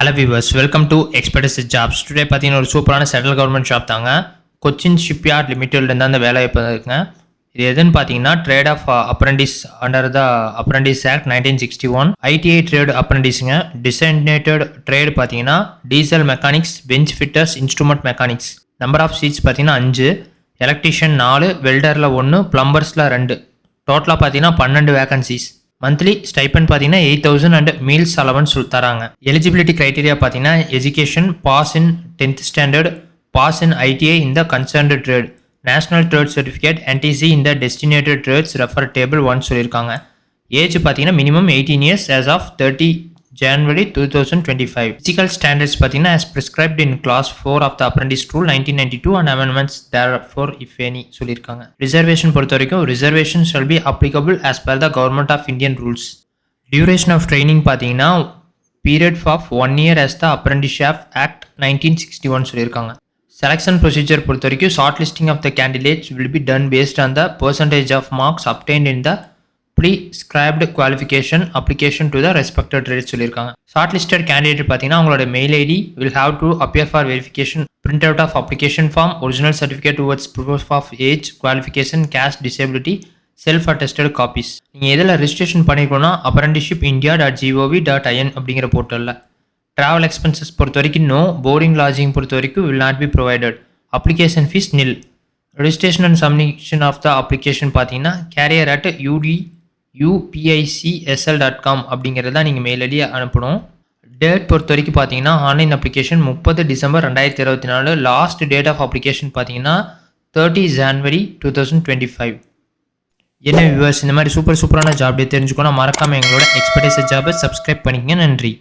Hello viewers welcome to experts jobs today பார்த்தீங்கன்னா ஒரு சூப்பரான சென்ட்ரல் கவர்மெண்ட் ஷாப் தாங்க. கொச்சின் ஷிப்யார்ட் லிமிட்டட்லேருந்து அந்த வேலை இப்போ இருக்குங்க இது எதுன்னு பார்த்தீங்கன்னா trade of apprentice under the apprentice act nineteen sixty one ITI trade அப்ரண்டிஸுங்க designated trade பார்த்தீங்கன்னா diesel mechanics bench fitters instrument mechanics number of seats பார்த்தீங்கன்னா அஞ்சு. எலக்ட்ரிஷியன் நாலு வெல்டரில் ஒன்று ப்ளம்பர்ஸில் ரெண்டு. டோட்டலாக பார்த்தீங்கன்னா பன்னெண்டு வேகன்சிஸ் மந்த்லி ஸ்டைப்பன் பார்த்தீங்கன்னா eight thousand and meals allowance தராங்க. எலிஜிபிலிட்டி க்ரைட்டீரியா பார்த்தீங்கன்னா education pass in tenth standard pass in ITI இந்த concerned trade national trade certificate NTC இந்த designated trades refer table one சொல்லியிருக்காங்க ஏஜ் பார்த்தீங்கன்னா minimum eighteen years as of thirty January two thousand twenty five physical standards பார்த்தீங்கன்னா as prescribed in class four of the apprentice rule nineteen ninety two and amendments therefore if any சொல்லியிருக்காங்க. Reservation பொறுத்த வரைக்கும் reservation shall be applicable as per the government of Indian rules duration of training பார்த்தீங்கன்னா period of one year as the apprenticeship act nineteen sixty one சொல்லியிருக்காங்க. Selection procedure பொறுத்த வரைக்கும் short listing of the candidates will be done based on the percentage of marks obtained in the prescribed qualification application to the respected rate சொல்லியிருக்காங்க. Short listed candidate பார்த்தீங்கன்னா அவங்களோட mail ID will have to appear for verification print out of application form original certificate towards proof of age qualification caste disability self attested copies நீங்கள் எதில் registration பண்ணிக்கணும்னா apprenticeship India dot G O V dot I N அப்படிங்கிற போர்ட்டலில் travel expenses பொறுத்த வரைக்கும் no boarding lodging பொறுத்த வரைக்கும் will not be provided application fee nil registration and submission of the application பார்த்தீங்கன்னா career at UD UPICSL dot com அப்படிங்கிறத நீங்கள் mail ID அனுப்பணும். டேட் பொறுத்த வரைக்கும் பார்த்தீங்கன்னா ஆன்லைன் அப்ளிகேஷன் முப்பது டிசம்பர் ரெண்டாயிரத்தி இருபத்தி நாலு லாஸ்ட் டேட் ஆஃப் அப்ளிகேஷன் பார்த்தீங்கன்னா thirty January two thousand twenty five என்ன வியூவர்ஸ் இந்த மாதிரி சூப்பர் சூப்பரான ஜாப் தெரிஞ்சுக்கணும் மறக்காமல் எங்களோட எக்ஸ்பர்டைஸ் ஜாபை சப்ஸ்கிரைப் பண்ணிக்கங்க. நன்றி.